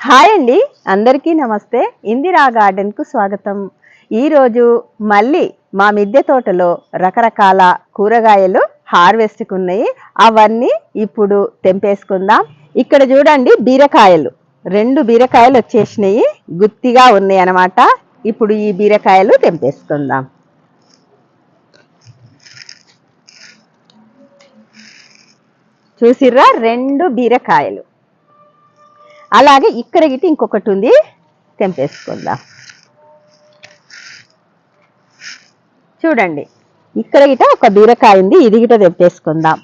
Hi అండి. అందరికీ నమస్తే. ఇందిరా గార్డెన్కు స్వాగతం. ఈరోజు మళ్ళీ మా మిద్దె తోటలో రకరకాల కూరగాయలు హార్వెస్ట్కి ఉన్నాయి అవన్నీ ఇప్పుడు తెంపేసుకుందాం. ఇక్కడ చూడండి బీరకాయలు. రెండు బీరకాయలు వచ్చేసినాయి. గుత్తిగా ఉన్నాయి అన్నమాట. ఇప్పుడు ఈ బీరకాయలు తెంపేసుకుందాం. చూసిర్రా? రెండు బీరకాయలు. అలాగే ఇక్కడ గిట్టి ఇంకొకటి ఉంది. తెంపేసుకుందాం. చూడండి. ఇక్కడ గిట ఒక బీరకాయ ఉంది. ఇది గిట తెంపేసుకుందాం.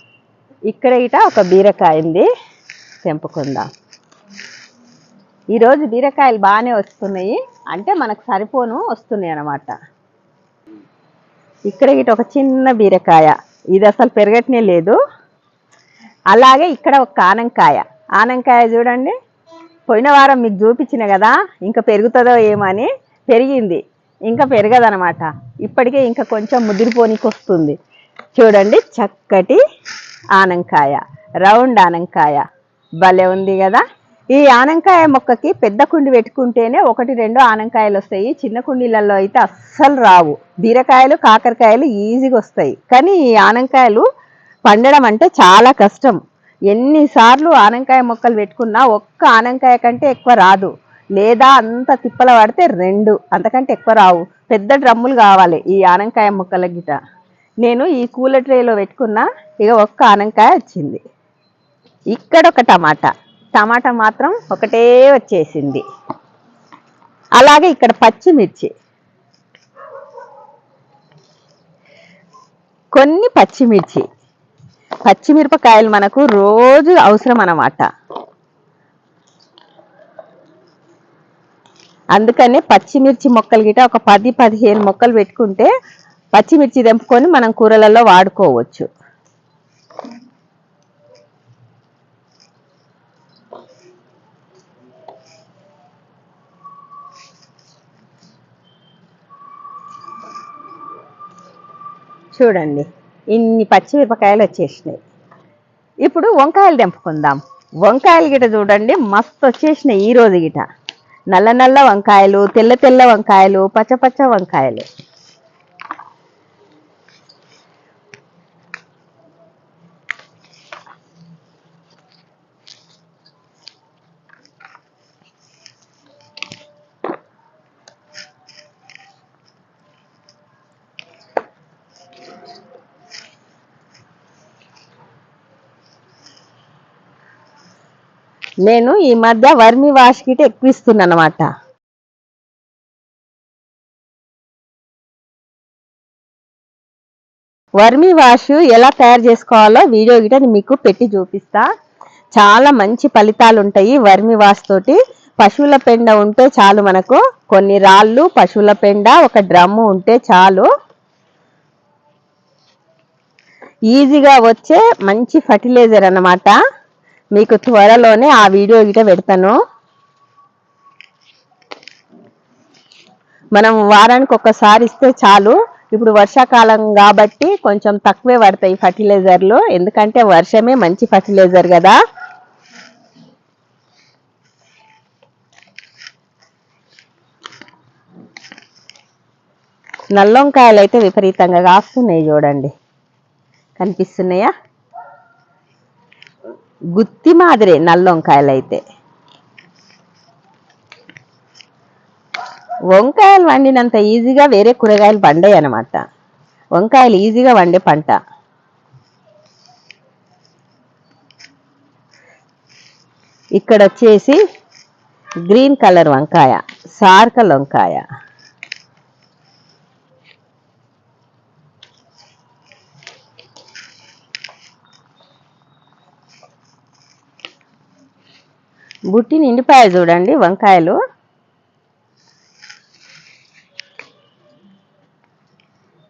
ఇక్కడ గిట ఒక బీరకాయ ఉంది. తెంపుకుందాం. ఈరోజు బీరకాయలు బాగానే వస్తున్నాయి. అంటే మనకు సరిపోను వస్తున్నాయి అన్నమాట. ఇక్కడ గిట ఒక చిన్న బీరకాయ. ఇది అసలు పెరగటనే లేదు. అలాగే ఇక్కడ ఒక ఆనంకాయ. ఆనంకాయ చూడండి. పోయిన వారం మీకు చూపించిన కదా ఇంకా పెరుగుతుందో ఏమని పెరిగింది. ఇంకా పెరగదనమాట ఇప్పటికే ఇంకా కొంచెం ముదిరిపోనికి వస్తుంది చూడండి చక్కటి ఆనంకాయ రౌండ్ ఆనంకాయ. భలే ఉంది కదా. ఈ ఆనంకాయ మొక్కకి పెద్ద కుండి పెట్టుకుంటేనే ఒకటి రెండు ఆనంకాయలు వస్తాయి. చిన్న కుండీలలో అయితే అస్సలు రావు. బీరకాయలు కాకరకాయలు ఈజీగా వస్తాయి. కానీ ఈ ఆనంకాయలు పండడం అంటే చాలా కష్టం. ఎన్నిసార్లు ఆనంకాయ మొక్కలు పెట్టుకున్నా ఒక్క ఆనంకాయ కంటే ఎక్కువ రాదు. లేదా అంత తిప్పల పడితే రెండు అంతకంటే ఎక్కువ రావు. పెద్ద డ్రమ్ములు కావాలి ఈ ఆనంకాయ మొక్కల గిట. నేను ఈ కూల ట్రేలో పెట్టుకున్నా ఇక ఒక్క ఆనంకాయ వచ్చింది. ఇక్కడ ఒక టమాటా. టమాటా మాత్రం ఒకటే వచ్చేసింది. అలాగే ఇక్కడ పచ్చిమిర్చి. కొన్ని పచ్చిమిర్చి. పచ్చిమిరపకాయలు మనకు రోజు అవసరం అన్నమాట అందుకనే పచ్చిమిర్చి మొక్కలు గిట ఒక పది పదిహేను మొక్కలు పెట్టుకుంటే పచ్చిమిర్చి తెంపుకొని మనం కూరలలో వాడుకోవచ్చు. చూడండి. ఇన్ని పచ్చిమిరపకాయలు వచ్చేసినాయి. ఇప్పుడు వంకాయలు తెంపుకుందాం. వంకాయలు గిట చూడండి మస్తు వచ్చేసినాయి ఈ రోజు గిట. నల్ల నల్ల వంకాయలు తెల్ల తెల్ల వంకాయలు పచ్చ పచ్చ వంకాయలు. నేను ఈ మధ్య వర్మి వాష్ కిట్ ఎక్కువ ఇస్తున్నాను అనమాట వర్మి వాష్ ఎలా తయారు చేసుకోవాలో వీడియో గిట మీకు పెట్టి చూపిస్తా. చాలా మంచి ఫలితాలు ఉంటాయి వర్మి వాష్ తోటి. పశువుల పెండ ఉంటే చాలు మనకు. కొన్ని రాళ్ళు పశువుల పెండ ఒక డ్రమ్ము ఉంటే చాలు. ఈజీగా వచ్చే మంచి ఫర్టిలైజర్ అన్నమాట. మీకు త్వరలోనే ఆ వీడియో గిట పెడతాను. మనం వారానికి ఒక్కసారి ఇస్తే చాలు. ఇప్పుడు వర్షాకాలం కాబట్టి కొంచెం తక్కువే పడతాయి ఫర్టిలైజర్లు. ఎందుకంటే వర్షమే మంచి ఫర్టిలైజర్ కదా. నల్లొంకాయలు అయితే విపరీతంగా కాస్తున్నాయి చూడండి. కనిపిస్తున్నాయా? గుత్తి మాదిరి నల్ల వంకాయలు అయితే వంకాయలు వండినంత ఈజీగా వేరే కూరగాయలు పండాయి అనమాట వంకాయలు ఈజీగా వండే పంట. ఇక్కడ వచ్చేసి గ్రీన్ కలర్ వంకాయ సార్కల్ వంకాయ. బుట్టి నిండిపాయ చూడండి వంకాయలు.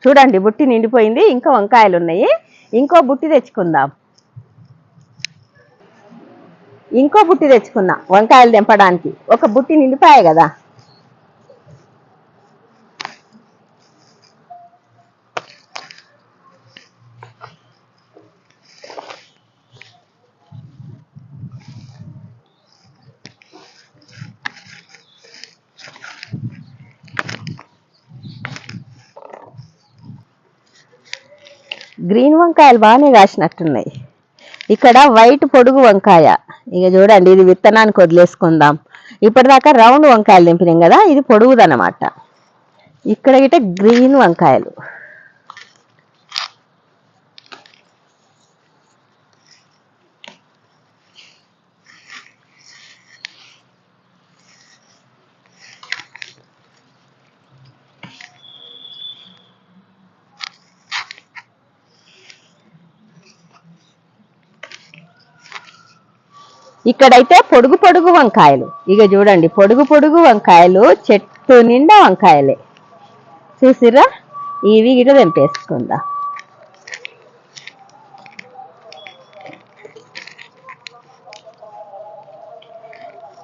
చూడండి బుట్టి నిండిపోయింది ఇంకా వంకాయలు ఉన్నాయి. ఇంకో బుట్టి తెచ్చుకుందాం. ఇంకో బుట్టి తెచ్చుకుందాం వంకాయలు తెంపడానికి. ఒక బుట్టి నిండిపోయాయి కదా. గ్రీన్ వంకాయలు బాగానే కాసినట్టున్నాయి. ఇక్కడ వైట్ పొడుగు వంకాయ. ఇక చూడండి ఇది విత్తనానికి వదిలేసుకుందాం. ఇప్పటిదాకా రౌండ్ వంకాయలు దింపినాం కదా ఇది పొడుగుదనమాట ఇక్కడ గిట గ్రీన్ వంకాయలు. ఇక్కడైతే పొడుగు పొడుగు వంకాయలు. ఇక చూడండి పొడుగు పొడుగు వంకాయలు చెట్టు నిండా వంకాయలే. చూసిరా ఇవి గిట తెంపేసుకుందా.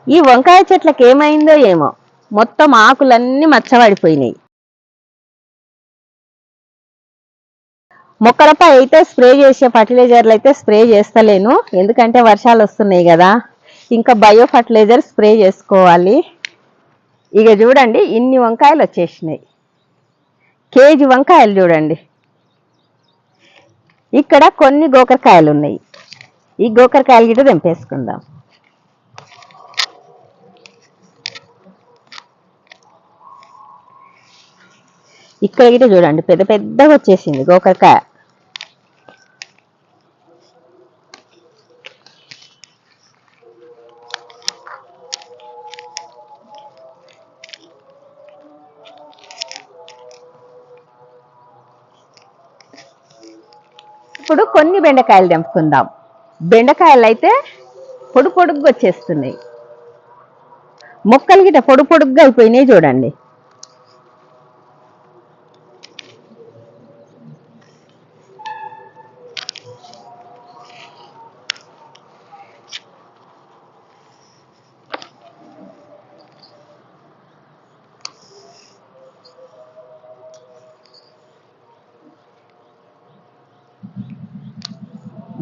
ఈ వంకాయ చెట్లకు ఏమైందో ఏమో. మొత్తం ఆకులన్నీ మచ్చబడిపోయినాయి మొక్కలపై అయితే స్ప్రే చేసే ఫర్టిలైజర్లు అయితే స్ప్రే చేస్తలేను. ఎందుకంటే వర్షాలు వస్తున్నాయి కదా. ఇంకా బయో ఫర్టిలైజర్ స్ప్రే చేసుకోవాలి. ఇక చూడండి ఇన్ని వంకాయలు వచ్చేసినాయి. కేజీ వంకాయలు చూడండి. ఇక్కడ కొన్ని గోకరకాయలు ఉన్నాయి. ఈ గోకరకాయలు గిట్ట తెంపేసుకుందాం. ఇక్కడ గిట్ట చూడండి పెద్ద పెద్దగా వచ్చేసింది గోకరకాయ. కొన్ని బెండకాయలు తెంపుకుందాం. బెండకాయలు అయితే పొడు పొడుగ్గా వచ్చేస్తున్నాయి. మొక్కలు గిట్ట పొడు పొడుగ్గా అయిపోయినాయి చూడండి.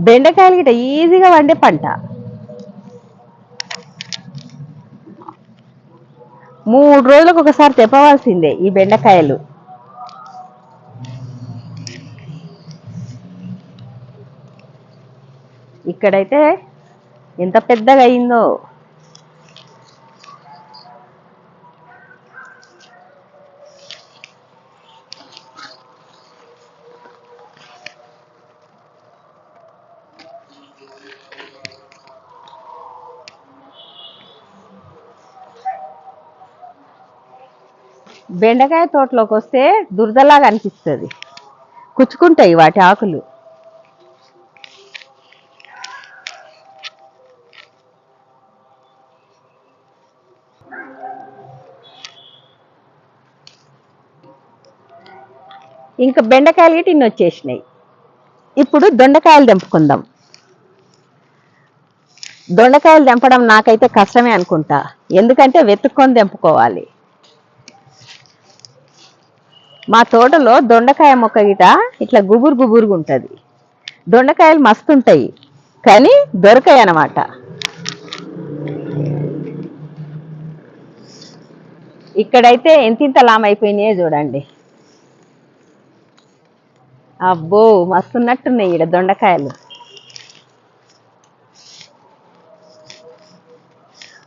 బెండకాయలు గిట్ట ఈజీగా వండే పంట. మూడు రోజులకు ఒకసారి తెప్పవలసిందే ఈ బెండకాయలు. ఇక్కడైతే ఎంత పెద్దగా అయిందో. బెండకాయ తోటలోకి వస్తే దురదలాగా అనిపిస్తుంది. కుచ్చుకుంటాయి వాటి ఆకులు. ఇంకా బెండకాయలు గిట్ట ఇన్ని వచ్చేసినాయి. ఇప్పుడు దొండకాయలు తెంపుకుందాం. దొండకాయలు తెంపడం నాకైతే కష్టమే అనుకుంటా. ఎందుకంటే వెతుక్కొని తెంపుకోవాలి. మా తోటలో దొండకాయ మొక్క గిట ఇట్లా గుబురు గుబురుగా ఉంటుంది. దొండకాయలు మస్తు ఉంటాయి కానీ దొరకాయి అన్నమాట. ఇక్కడైతే ఎంతింత లామైపోయినాయో చూడండి. అబ్బో మస్తున్నట్టున్నాయి ఇక్కడ దొండకాయలు.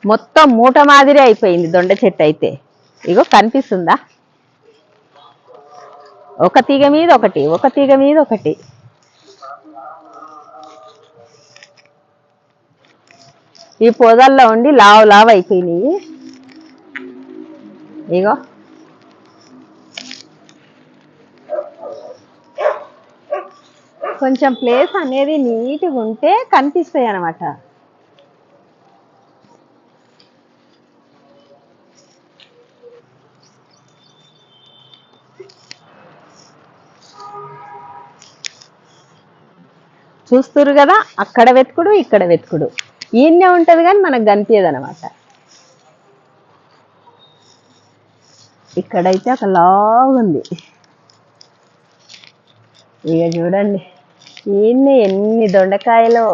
మొత్తం మూట మాదిరి అయిపోయింది దొండ చెట్టు అయితే. ఇగో కనిపిస్తుందా? ఒక తీగ మీద ఒకటి ఒక తీగ మీద ఒకటి. ఈ పొదల్లో ఉండి లావు లావు అయిపోయినాయి. ఇగో. కొంచెం ప్లేస్ అనేది నీట్గా ఉంటే కనిపిస్తాయి అనమాట చూస్తురు కదా అక్కడ వెతుకుడు ఇక్కడ వెతుకుడు. ఈయన్నే ఉంటది కానీ మనకు కనిపించదు అనమాట ఇక్కడైతే ఒక లాగుంది ఇక చూడండి ఈయన్ని ఎన్ని దొండకాయలు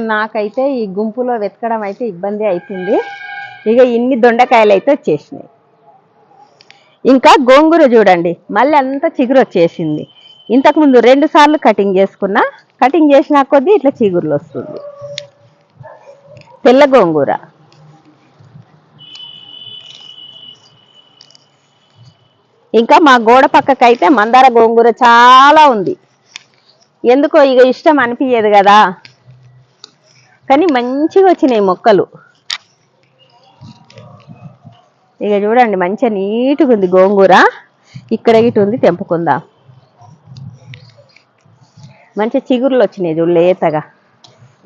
ఇక నాకైతే ఈ గుంపులో వెతకడం అయితే ఇబ్బంది అవుతుంది ఇక ఇన్ని దొండకాయలు అయితే వచ్చేసినాయి. ఇంకా గోంగూర చూడండి. మళ్ళీ అంతా చిగురు వచ్చేసింది. ఇంతకుముందు రెండు సార్లు కటింగ్ చేసుకున్నా కటింగ్ చేసిన కొద్దీ ఇట్లా చిగురులు వస్తుంది. తెల్ల గోంగూర. ఇంకా మా గోడ పక్కకైతే మందార గోంగూర చాలా ఉంది. ఎందుకో ఇక ఇష్టం అనిపించదు కదా. కానీ మంచిగా వచ్చినాయి మొక్కలు. ఇక చూడండి మంచిగా నీట్గా ఉంది గోంగూర. ఇక్కడ ఇటు ఉంది తెంపుకుందాం. మంచి చిగురులు వచ్చినాయి చూడు లేతగా.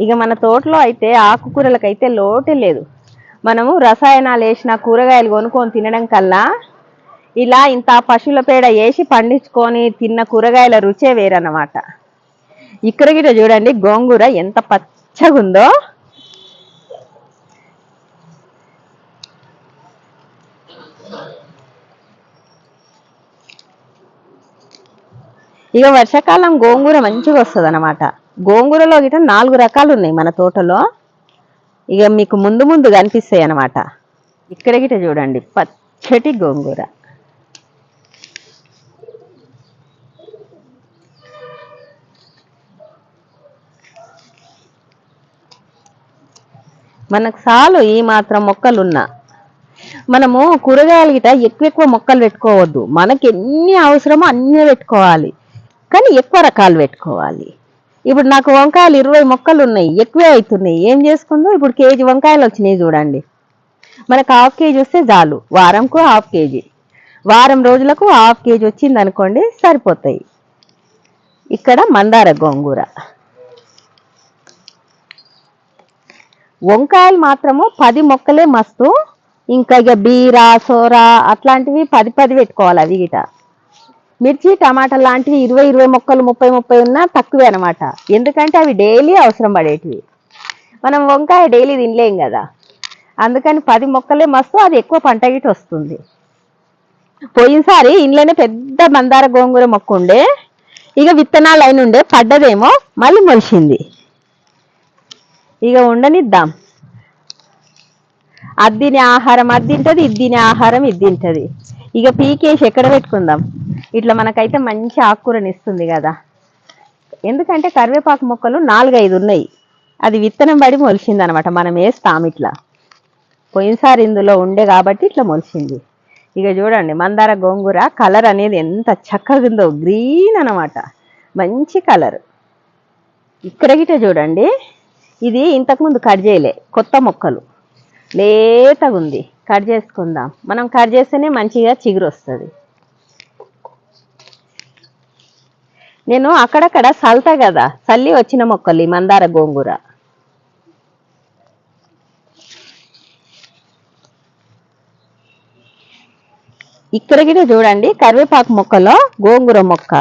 ఇక మన తోటలో అయితే ఆకుకూరలకైతే లోటే లేదు. మనము రసాయనాలు వేసిన కూరగాయలు కొనుక్కొని తినడం కల్లా ఇలా ఇంత పశువుల పేడ వేసి పండించుకొని తిన్న కూరగాయల రుచే వేరన్నమాట. ఇక్కడ గిట చూడండి గోంగూర ఎంత పచ్చ ఉందో ఇక వర్షాకాలం గోంగూర మంచిగా వస్తుంది అనమాట గోంగూరలో గిట నాలుగు రకాలు ఉన్నాయి మన తోటలో. ఇక మీకు ముందు ముందు కనిపిస్తాయి అనమాట ఇక్కడ గిట చూడండి పచ్చటి గోంగూర. మనకు చాలు ఈ మాత్రం మొక్కలున్నా. మనము కూరగాయలు గిట ఎక్కువ ఎక్కువ మొక్కలు పెట్టుకోవద్దు. మనకి ఎన్ని అవసరమో అన్నీ పెట్టుకోవాలి. కానీ ఎక్కువ రకాలు పెట్టుకోవాలి. ఇప్పుడు నాకు వంకాయలు ఇరవై మొక్కలు ఉన్నాయి. ఎక్కువే అవుతున్నాయి. ఏం చేసుకుందో? ఇప్పుడు కేజీ వంకాయలు వచ్చినాయి చూడండి. మనకు హాఫ్ కేజీ వస్తే చాలు. వారంకు హాఫ్ కేజీ. వారం రోజులకు హాఫ్ కేజీ వచ్చింది అనుకోండి సరిపోతాయి. ఇక్కడ మందార గోంగూర. వంకాయలు మాత్రము పది మొక్కలే మస్తు. ఇంకా ఇక బీర సోర అట్లాంటివి పది పది పెట్టుకోవాలి అవి గిట. మిర్చి టమాటా లాంటివి ఇరవై ఇరవై మొక్కలు ముప్పై ముప్పై ఉన్నా తక్కువే అనమాట ఎందుకంటే అవి డైలీ అవసరం పడేటివి. మనం వంకాయ డైలీ తినలేం కదా. అందుకని పది మొక్కలే మస్తు అది ఎక్కువ పంట గిట వస్తుంది. పోయినసారి ఇంట్లోనే పెద్ద మందార గోంగూర మొక్క ఉండే. ఇక విత్తనాలు అయిన ఉండే పడ్డదేమో మళ్ళీ మొలిచింది ఇక ఉండనిద్దాం. అది తినే ఆహారం అది తింటది ఇది తినే ఆహారం ఇది తింటది ఇక పీకేసి ఎక్కడ పెట్టుకుందాం? ఇట్లా మనకైతే మంచి ఆకుకూరని ఇస్తుంది కదా. ఎందుకంటే కరివేపాకు మొక్కలు నాలుగైదు ఉన్నాయి. అది విత్తనం పడి మొలిచింది అనమాట మనం వేస్తాం ఇట్లా. పోయినసారి ఇందులో ఉండే కాబట్టి ఇట్లా మొలిచింది. ఇక చూడండి మందార గోంగూర కలర్ అనేది ఎంత చక్కగా ఉందో గ్రీన్ అన్నమాట మంచి కలర్. ఇక్కడ గిట చూడండి. ఇది ఇంతకుముందు కట్ చేయలే కొత్త మొక్కలు. లేతగా ఉంది కట్ చేసుకుందాం. మనం కట్ చేస్తేనే మంచిగా చిగురు వస్తుంది. నేను అక్కడక్కడ సల్తా కదా చల్లి వచ్చిన మొక్కలు ఈ మందార గోంగూర. ఇక్కడ గిట చూడండి కరివేపాకు మొక్కలో గోంగూర మొక్క.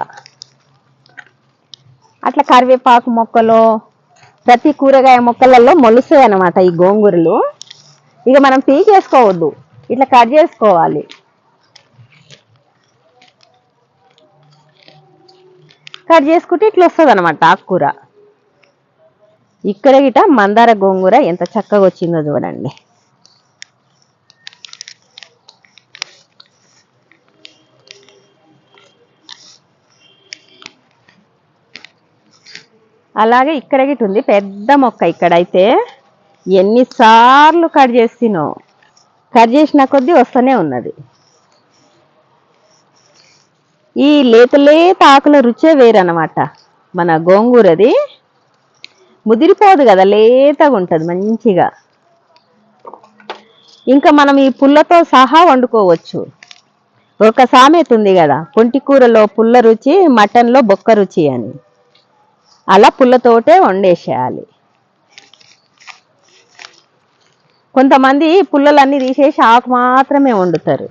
అట్లా కరివేపాకు మొక్కలో ప్రతి కూరగాయ మొక్కలలో మొలుస్తాయి అనమాట ఈ గోంగూరలు. ఇక మనం పీకేసుకోవద్దు ఇట్లా కట్ చేసుకోవాలి. కట్ చేసుకుంటే ఇట్లా వస్తుంది అనమాట ఆకుకూర. ఇక్కడ గిట మందార గోంగూర ఎంత చక్కగా వచ్చిందో చూడండి. అలాగే ఇక్కడ గిట్ ఉంది పెద్ద మొక్క ఇక్కడైతే ఎన్నిసార్లు కట్ చేసినో కట్ చేసిన కొద్దీ వస్తూనే ఉన్నది. ఈ లేత లేత ఆకుల రుచే వేరనమాట మన గోంగూరది ముదిరిపోదు కదా లేతగా ఉంటుంది మంచిగా. ఇంకా మనం ఈ పుల్లతో సహా వండుకోవచ్చు. ఒక సామెత ఉంది కదా పొంటి కూరలో పుల్ల రుచి మటన్లో బొక్క రుచి అని. అలా పుల్లతోటే వండేసేయాలి. కొంతమంది పుల్లలన్నీ తీసేసి ఆకు మాత్రమే వండుతారు.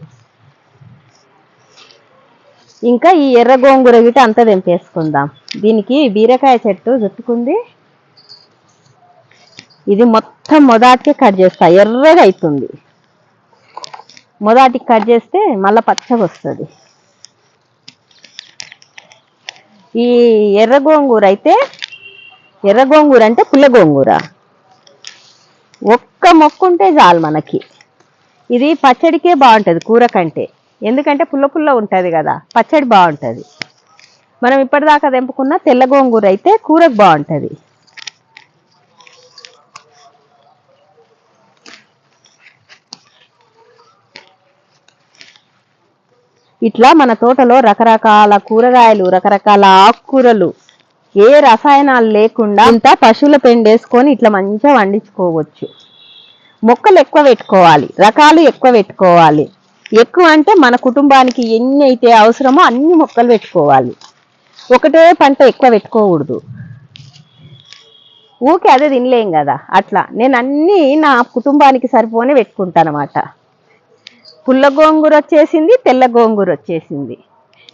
ఇంకా ఈ ఎర్ర గోంగూర గిట అంతా తెంపేసుకుందాం. దీనికి బీరకాయ చెట్టు చుట్టుకుంది. ఇది మొత్తం మొదటికే కట్ చేస్తా. ఎర్రగా అవుతుంది మొదటికి కట్ చేస్తే మళ్ళీ పచ్చగా వస్తుంది ఈ ఎర్ర గోంగూర అయితే ఎర్ర గోంగూర అంటే పుల్ల గోంగూర. ఒక్క మొక్క ఉంటే చాలు మనకి. ఇది పచ్చడికే బాగుంటుంది కూర కంటే. ఎందుకంటే పుల్ల పుల్ల ఉంటుంది కదా పచ్చడి బాగుంటుంది. మనం ఇప్పటిదాకా తెంపుకున్న తెల్ల గోంగూర అయితే కూరకు బాగుంటుంది. ఇట్లా మన తోటలో రకరకాల కూరగాయలు రకరకాల ఆకుకూరలు. ఏ రసాయనాలు లేకుండా ఇంత పశువుల పెండేసుకొని ఇట్లా మంచిగా వండించుకోవచ్చు. మొక్కలు ఎక్కువ పెట్టుకోవాలి రకాలు ఎక్కువ పెట్టుకోవాలి. ఎక్కువ అంటే మన కుటుంబానికి ఎన్ని అయితే అవసరమో అన్ని మొక్కలు పెట్టుకోవాలి. ఒకటే పంట ఎక్కువ పెట్టుకోకూడదు. ఊకే అదే తినలేం కదా అట్లా. నేను అన్నీ నా కుటుంబానికి సరిపోనే పెట్టుకుంటానమాట పుల్ల గోంగూర వచ్చేసింది తెల్ల గోంగూర వచ్చేసింది.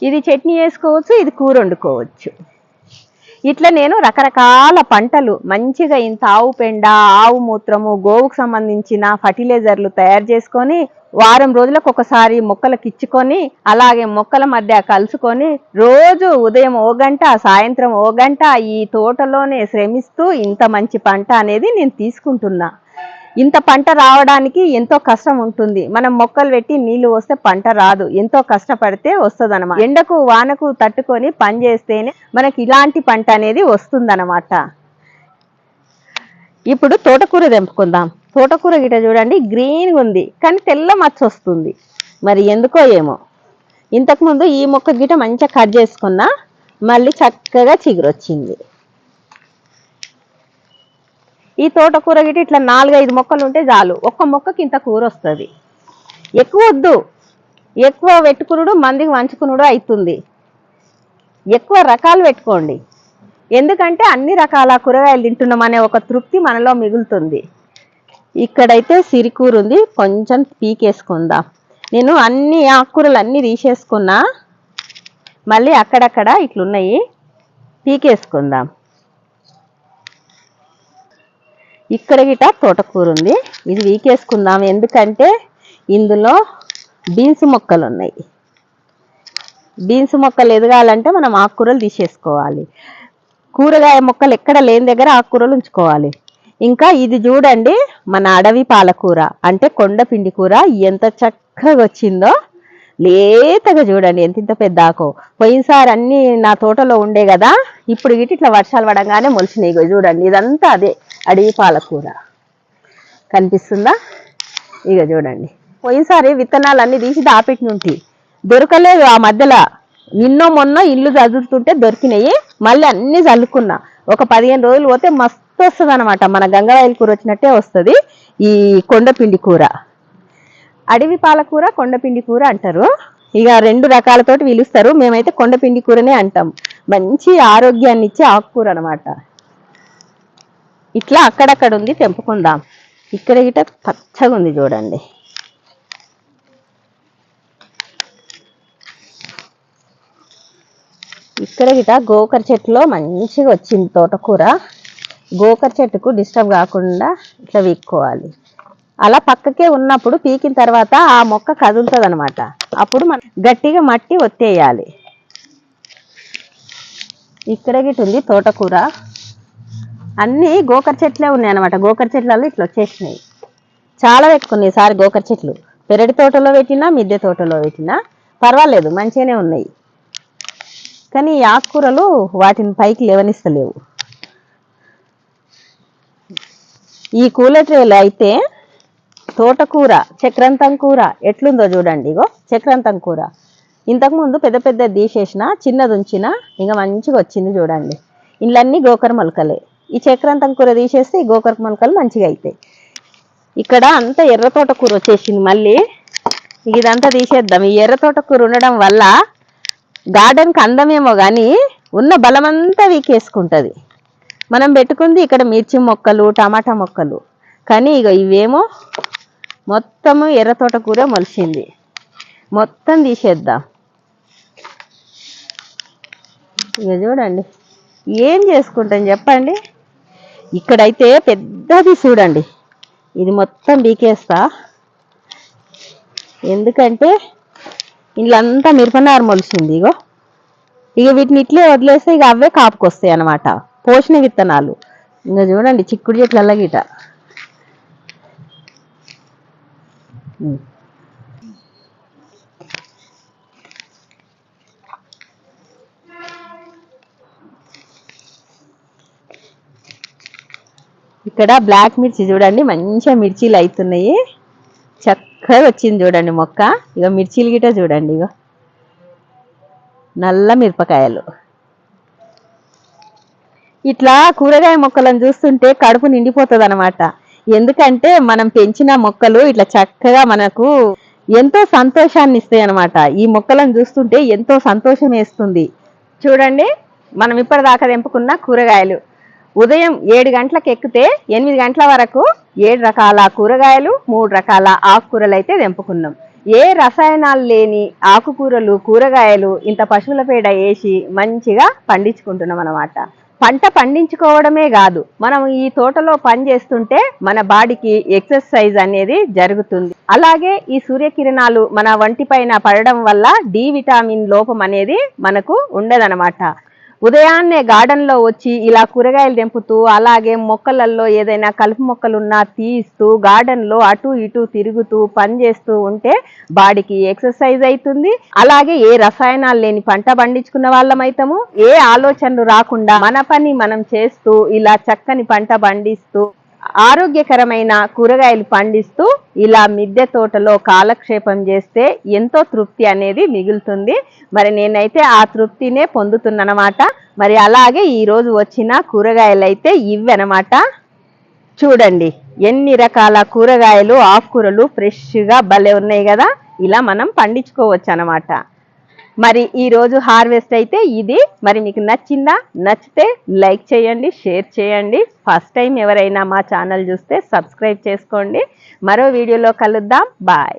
ఇది చట్నీ వేసుకోవచ్చు ఇది కూర వండుకోవచ్చు. ఇట్లా నేను రకరకాల పంటలు మంచిగా ఇంత ఆవు పెండ ఆవు మూత్రము గోవుకు సంబంధించిన ఫర్టిలైజర్లు తయారు చేసుకొని వారం రోజులకు ఒకసారి మొక్కలకు ఇచ్చుకొని అలాగే మొక్కల మధ్య కలుసుకొని రోజు ఉదయం ఓ గంట సాయంత్రం ఓ గంట ఈ తోటలోనే శ్రమిస్తూ ఇంత మంచి పంట అనేది నేను తీసుకుంటున్నా. ఇంత పంట రావడానికి ఎంతో కష్టం ఉంటుంది. మనం మొక్కలు పెట్టి నీళ్ళు వస్తే పంట రాదు. ఎంతో కష్టపడితే వస్తుంది ఎండకు వానకు తట్టుకొని పని చేస్తేనే మనకి ఇలాంటి పంట అనేది వస్తుందన్నమాట. ఇప్పుడు తోటకూర తెంపుకుందాం. తోటకూర గిట చూడండి గ్రీన్గా ఉంది. కానీ తెల్ల మచ్చ వస్తుంది. మరి ఎందుకో ఏమో. ఇంతకుముందు ఈ మొక్క గిట మంచిగా కట్ చేసుకున్నా మళ్ళీ చక్కగా చిగురొచ్చింది. ఈ తోటకూర గిట ఇట్లా నాలుగైదు మొక్కలు ఉంటే చాలు. ఒక్క మొక్కకి ఇంత కూర వస్తుంది. ఎక్కువ వద్దు. ఎక్కువ పెట్టుకునుడు మందికి వంచుకునుడు అవుతుంది ఎక్కువ రకాలు పెట్టుకోండి. ఎందుకంటే అన్ని రకాల కూరగాయలు తింటున్నామనే ఒక తృప్తి మనలో మిగులుతుంది. ఇక్కడైతే సిరికూర ఉంది. కొంచెం పీకేసుకుందాం. నేను అన్ని ఆకుకూరలు అన్నీ తీసేసుకున్నా. మళ్ళీ అక్కడక్కడ ఇట్లున్నాయి. పీకేసుకుందాం. ఇక్కడ గిట తోటకూర ఉంది ఇది వీకేసుకుందాం. ఎందుకంటే ఇందులో బీన్స్ మొక్కలు ఉన్నాయి బీన్స్ మొక్కలు ఎదగాలంటే మనం ఆకుకూరలు తీసేసుకోవాలి. కూరగాయ మొక్కలు ఎక్కడ లేని దగ్గర ఆకుకూరలు ఉంచుకోవాలి. ఇంకా ఇది చూడండి మన అడవి పాలకూర. అంటే కొండ పిండి కూర ఎంత చక్కగా వచ్చిందో లేతగా చూడండి ఎంత ఇంత పెద్ద ఆకు. పోయినసారి అన్నీ నా తోటలో ఉండే కదా ఇప్పుడు గిట్ ఇట్లా వర్షాలు పడంగానే మొలిచినాయి. చూడండి ఇదంతా అదే. అడవి పాలకూర. కనిపిస్తుందా? ఇక చూడండి. పోయినసారి విత్తనాలు అన్ని తీసి దాపెట్టినుంటి. దొరకలేదు ఆ మధ్యలో. నిన్నో మొన్న ఇల్లు చదువుతుంటే దొరికినాయి. మళ్ళీ అన్నీ చల్లుకున్నా. ఒక పదిహేను రోజులు పోతే మస్తు వస్తుంది అనమాట మన గంగవాయిల కూర వచ్చినట్టే వస్తుంది. ఈ కొండపిండి కూర. అడవి పాలకూర కొండపిండి కూర అంటారు. ఇక రెండు రకాలతోటి పిలుస్తారు. మేమైతే కొండపిండి కూరనే అంటాం. మంచి ఆరోగ్యాన్ని ఇచ్చే ఆకుకూర అనమాట ఇట్లా అక్కడక్కడ ఉంది తెంపుకుందాం. ఇక్కడ ఇట పచ్చగా ఉంది చూడండి. ఇక్కడ గిట గోకర చెట్టులో మంచిగా వచ్చింది తోటకూర. గోకర చెట్టుకు డిస్టర్బ్ కాకుండా ఇట్లా వీక్కోవాలి. అలా పక్కకే ఉన్నప్పుడు పీకిన తర్వాత ఆ మొక్క కదులుతుంది అనమాట అప్పుడు మనం గట్టిగా మట్టి ఒత్తేయాలి. ఇక్కడ గిట్ ఉంది తోటకూర. అన్నీ గోకర చెట్లే ఉన్నాయి అనమాట గోకర చెట్లలో ఇట్లా వచ్చేసినాయి. చాలా పెట్టుకున్నాయి సారి గోకర చెట్లు. పెరటి తోటలో పెట్టినా మిద్దె తోటలో పెట్టినా పర్వాలేదు మంచిగానే ఉన్నాయి. కానీ ఈ ఆకుకూరలు వాటిని పైకి లేవనిస్తలేవు. ఈ కూలట్రేలు అయితే తోటకూర చక్రంతం కూర ఎట్లుందో చూడండి ఇగో. చక్రంతం కూర. ఇంతకుముందు పెద్ద పెద్ద తీసేసిన చిన్నది ఉంచిన ఇంకా మంచిగా వచ్చింది చూడండి. ఇళ్ళన్నీ గోకర మొలకలే. ఈ చక్రాంతం కూర తీసేస్తే ఈ గోకర మొలకలు మంచిగా అవుతాయి ఇక్కడ అంతా ఎర్ర తోటకూర వచ్చేసింది మళ్ళీ. ఇదంతా తీసేద్దాం. ఈ ఎర్ర తోటకూర ఉండడం వల్ల గార్డెన్కి అందమేమో కానీ ఉన్న బలమంతా వీకేసుకుంటుంది. మనం పెట్టుకుంది ఇక్కడ మిర్చి మొక్కలు టమాటా మొక్కలు. కానీ ఇక ఇవేమో మొత్తము ఎర్ర తోటకూర మొలిచింది. మొత్తం తీసేద్దాం. ఇక చూడండి. ఏం చేసుకుంటాం చెప్పండి? ఇక్కడైతే పెద్దది చూడండి. ఇది మొత్తం బీకేస్తా. ఎందుకంటే ఇళ్ళంతా మిరపనారు మొలిచింది ఇగో. ఇక వీటిని ఇట్లే వదిలేస్తే ఇక అవే కాపుకొస్తాయి అన్నమాట. పోషణ విత్తనాలు. ఇంకా చూడండి చిక్కుడు చెట్ల గిట ఇక్కడ బ్లాక్ మిర్చి చూడండి మంచిగా మిర్చీలు అవుతున్నాయి చక్కగా వచ్చింది చూడండి మొక్క. ఇక మిర్చీలు గిట చూడండి ఇగో. నల్ల మిరపకాయలు. ఇట్లా కూరగాయ మొక్కలను చూస్తుంటే కడుపు నిండిపోతుంది అనమాట ఎందుకంటే మనం పెంచిన మొక్కలు ఇట్లా చక్కగా మనకు ఎంతో సంతోషాన్ని ఇస్తాయి అనమాట ఈ మొక్కలను చూస్తుంటే ఎంతో సంతోషం వేస్తుంది. చూడండి మనం ఇప్పటిదాకా తెంపుకున్న కూరగాయలు. ఉదయం ఏడు గంటలకు ఎక్కితే ఎనిమిది గంటల వరకు ఏడు రకాల కూరగాయలు మూడు రకాల ఆకుకూరలు అయితే తెంపుకున్నాం. ఏ రసాయనాలు లేని ఆకుకూరలు కూరగాయలు ఇంత పశువుల పేడ వేసి మంచిగా పండించుకుంటున్నాం అన్నమాట. పంట పండించుకోవడమే కాదు మనం ఈ తోటలో పని చేస్తుంటే మన బాడీకి ఎక్సర్సైజ్ అనేది జరుగుతుంది. అలాగే ఈ సూర్యకిరణాలు మన వంటిపైన పడడం వల్ల డి విటామిన్ లోపం అనేది మనకు ఉండదనమాట ఉదయాన్నే గార్డెన్లో వచ్చి ఇలా కూరగాయలు తెంపుతూ అలాగే మొక్కలలో ఏదైనా కలుపు మొక్కలున్నా తీస్తూ గార్డెన్లో అటు ఇటు తిరుగుతూ పని చేస్తూ ఉంటే బాడీకి ఎక్సర్సైజ్ అవుతుంది అలాగే ఏ రసాయనాలు లేని పంట పండించుకున్న వాళ్ళమైతాము. ఏ ఆలోచనలు రాకుండా మన పని మనం చేస్తూ ఇలా చక్కని పంట పండిస్తూ ఆరోగ్యకరమైన కూరగాయలు పండిస్తూ ఇలా మిద్దె తోటలో కాలక్షేపం చేస్తే ఎంతో తృప్తి అనేది మిగులుతుంది. మరి నేనైతే ఆ తృప్తినే పొందుతున్నమాట మరి అలాగే ఈరోజు వచ్చిన కూరగాయలు అయితే ఇవన్నమాట చూడండి ఎన్ని రకాల కూరగాయలు ఆకుకూరలు ఫ్రెష్గా భలే ఉన్నాయి కదా. ఇలా మనం పండించుకోవచ్చు అన్నమాట మరి ఈరోజు హార్వెస్ట్ అయితే ఇది. మరి మీకు నచ్చిందా నచ్చితే లైక్ చేయండి షేర్ చేయండి. ఫస్ట్ టైం ఎవరైనా మా ఛానల్ చూస్తే సబ్స్క్రైబ్ చేసుకోండి. మరో వీడియోలో కలుద్దాం. బాయ్